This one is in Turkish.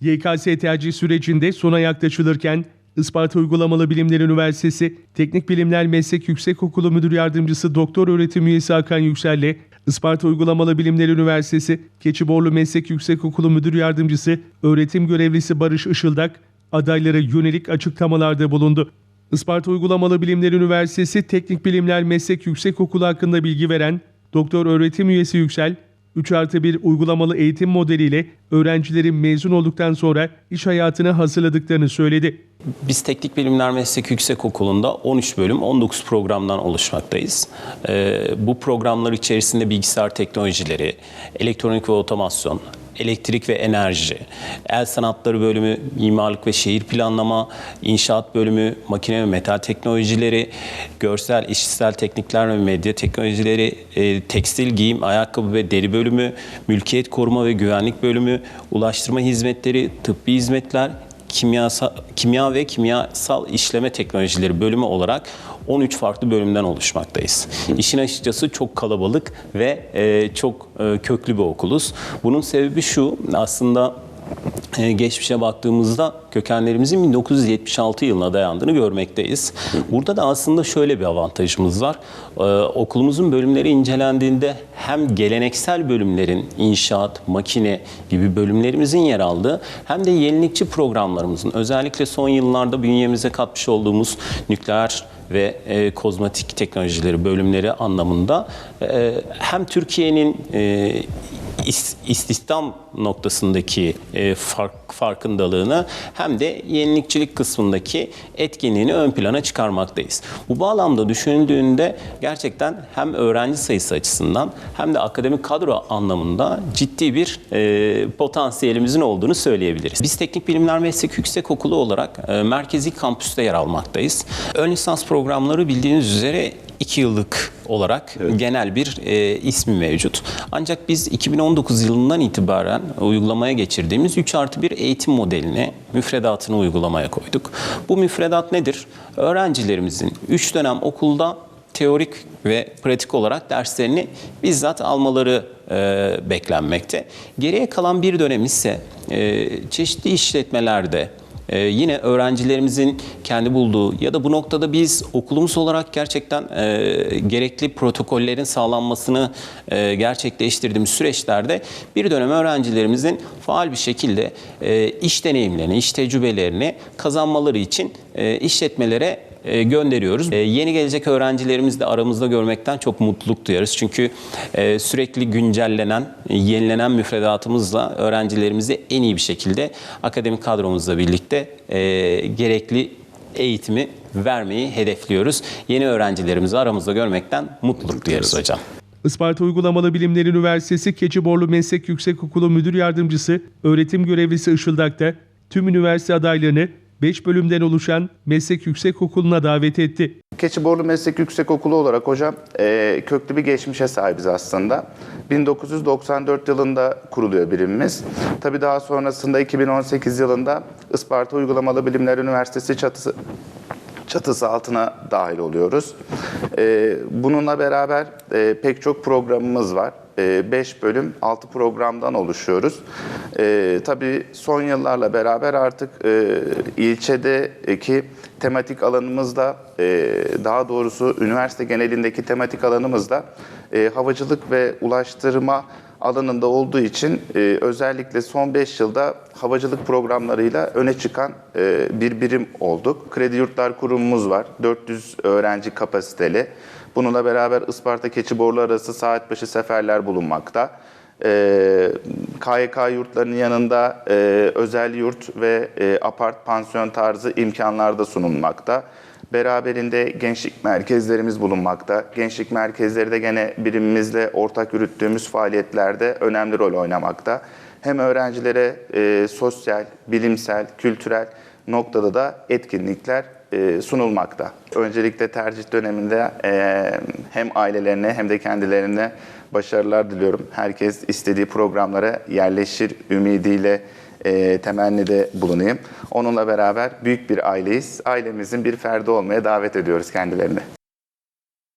YKS tercih sürecinde sona yaklaşılırken Isparta Uygulamalı Bilimler Üniversitesi Teknik Bilimler Meslek Yüksekokulu Müdür Yardımcısı Doktor Öğretim Üyesi Hakan Yüksel ile Isparta Uygulamalı Bilimler Üniversitesi Keçiborlu Meslek Yüksekokulu Müdür Yardımcısı Öğretim Görevlisi Barış Işıldak adaylara yönelik açıklamalarda bulundu. Isparta Uygulamalı Bilimler Üniversitesi Teknik Bilimler Meslek Yüksekokulu hakkında bilgi veren Doktor Öğretim Üyesi Yüksel, 3 artı 1 uygulamalı eğitim modeliyle öğrencilerin mezun olduktan sonra iş hayatına hazırladıklarını söyledi. Biz Teknik Bilimler Meslek Yüksekokulu'nda 13 bölüm, 19 programdan oluşmaktayız. Ee, bu programlar içerisinde bilgisayar teknolojileri, elektronik ve otomasyon, elektrik ve enerji, el sanatları bölümü, mimarlık ve şehir planlama, inşaat bölümü, makine ve metal teknolojileri, görsel, işitsel teknikler ve medya teknolojileri, e, tekstil, giyim, ayakkabı ve deri bölümü, mülkiyet koruma ve güvenlik bölümü, ulaştırma hizmetleri, tıbbi hizmetler, kimyasal, kimya ve kimyasal işleme teknolojileri bölümü olarak 13 farklı bölümden oluşmaktayız. İşin açıkçası çok kalabalık ve e, çok e, köklü bir okuluz. Bunun sebebi şu aslında geçmişe baktığımızda kökenlerimizin 1976 yılına dayandığını görmekteyiz. Burada da aslında şöyle bir avantajımız var. E, okulumuzun bölümleri incelendiğinde hem geleneksel bölümlerin inşaat, makine gibi bölümlerimizin yer aldığı hem de yenilikçi programlarımızın özellikle son yıllarda bünyemize katmış olduğumuz nükleer ve e, kozmetik teknolojileri bölümleri anlamında e, hem Türkiye'nin e, istihdam noktasındaki e, fark, farkındalığını hem de yenilikçilik kısmındaki etkinliğini ön plana çıkarmaktayız. Bu bağlamda düşünüldüğünde gerçekten hem öğrenci sayısı açısından hem de akademik kadro anlamında ciddi bir e, potansiyelimizin olduğunu söyleyebiliriz. Biz Teknik Bilimler Meslek Yüksekokulu olarak e, merkezi kampüste yer almaktayız. Ön lisans programları bildiğiniz üzere 2 yıllık olarak genel bir e, ismi mevcut. Ancak biz 2019 yılından itibaren uygulamaya geçirdiğimiz 3 artı 1 eğitim modelini, müfredatını uygulamaya koyduk. Bu müfredat nedir? Öğrencilerimizin 3 dönem okulda teorik ve pratik olarak derslerini bizzat almaları e, beklenmekte. Geriye kalan bir dönem ise e, çeşitli işletmelerde, ee, yine öğrencilerimizin kendi bulduğu ya da bu noktada biz okulumuz olarak gerçekten e, gerekli protokollerin sağlanmasını e, gerçekleştirdiğimiz süreçlerde bir dönem öğrencilerimizin faal bir şekilde e, iş deneyimlerini, iş tecrübelerini kazanmaları için e, işletmelere e, gönderiyoruz. E, yeni gelecek öğrencilerimizi de aramızda görmekten çok mutluluk duyarız. Çünkü e, sürekli güncellenen, yenilenen müfredatımızla öğrencilerimizi en iyi bir şekilde akademik kadromuzla birlikte e, gerekli eğitimi vermeyi hedefliyoruz. Yeni öğrencilerimizi aramızda görmekten mutluluk duyarız hocam. Isparta Uygulamalı Bilimler Üniversitesi Keçiborlu Meslek Yüksekokulu Müdür Yardımcısı Öğretim Görevlisi Işıldak da tüm üniversite adaylarını 5 bölümden oluşan Meslek Yüksekokulu'na davet etti. Keçiborlu Meslek Yüksekokulu olarak hocam e, köklü bir geçmişe sahibiz aslında. 1994 yılında kuruluyor birimimiz. Tabii daha sonrasında 2018 yılında Isparta Uygulamalı Bilimler Üniversitesi çatısı çatısı altına dahil oluyoruz. E, bununla beraber e, pek çok programımız var. 5 bölüm 6 programdan oluşuyoruz. E, tabii son yıllarla beraber artık e, ilçedeki tematik alanımızda e, daha doğrusu üniversite genelindeki tematik alanımızda e, havacılık ve ulaştırma alanında olduğu için e, özellikle son 5 yılda havacılık programlarıyla öne çıkan e, bir birim olduk. Kredi Yurtlar Kurumumuz var. 400 öğrenci kapasiteli. Bununla beraber Isparta Keçiborlu arası saat başı seferler bulunmakta. Ee, KYK yurtlarının yanında e, özel yurt ve e, apart pansiyon tarzı imkanlar da sunulmakta. Beraberinde gençlik merkezlerimiz bulunmakta. Gençlik merkezleri de gene birimimizle ortak yürüttüğümüz faaliyetlerde önemli rol oynamakta. Hem öğrencilere e, sosyal, bilimsel, kültürel noktada da etkinlikler e, sunulmakta. Öncelikle tercih döneminde e, hem ailelerine hem de kendilerine başarılar diliyorum. Herkes istediği programlara yerleşir ümidiyle e, temennide bulunayım. Onunla beraber büyük bir aileyiz. Ailemizin bir ferdi olmaya davet ediyoruz kendilerini.